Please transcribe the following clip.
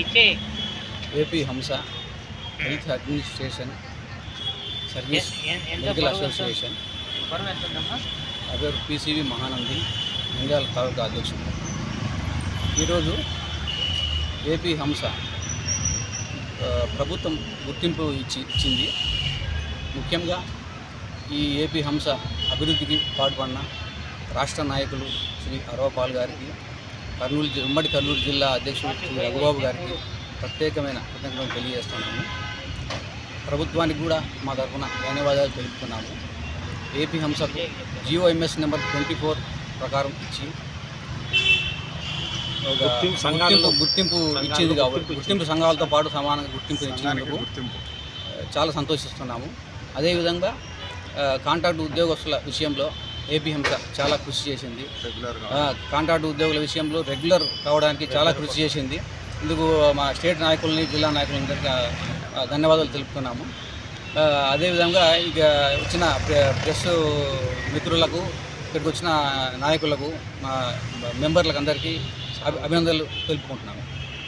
AP Hamsa health administration service medical? Association. పేరు PCV Mahanandi Nandyal తాలూకా అధ్యక్షుడు. ఈరోజు ఏపీ హంస ప్రభుత్వం గుర్తింపు ఇచ్చి ఇచ్చింది. ముఖ్యంగా ఈ ఏపీ హంస అభివృద్ధికి పాటుపడిన రాష్ట్ర నాయకులు శ్రీ అరవపాల్ గారికి కర్నూలు ఉమ్మడి కర్నూలు జిల్లా అధ్యక్షుడు శ్రీ రఘుబాబు గారికి ప్రత్యేకమైన కృతజ్ఞతలు తెలియజేస్తున్నాము. ప్రభుత్వానికి కూడా మా తరఫున ధన్యవాదాలు తెలుపుతున్నాము. AP హంసకు GO MS number twenty four ప్రకారం ఇచ్చి ఒక గుర్తింపు సంఘాలలో- గుర్తింపు గుర్తింపు ఇచ్చింది కాబట్టి గుర్తింపు సంఘాలతో పాటు సమానంగా గుర్తింపు. ఇచ్చినందుకు చాలా సంతోషిస్తున్నాము. అదేవిధంగా కాంట్రాక్ట్ ఉద్యోగస్తుల విషయంలో ఏపీ హంస చాలా కృషి చేసింది. కాంట్రాక్ట్ ఉద్యోగుల విషయంలో రెగ్యులర్ కావడానికి చాలా కృషి చేసింది. ఇందుకు మా స్టేట్ నాయకుల్ని జిల్లా నాయకులందరికీ ధన్యవాదాలు తెలుపుతున్నాము. అదేవిధంగా ఇక వచ్చిన ప్రె- ప్రెస్ మిత్రులకు ఇక్కడికి వచ్చిన నాయకులకు మా మెంబర్లకు అందరికీ అభి- అభినందనలు తెలుపుకుంటున్నాము.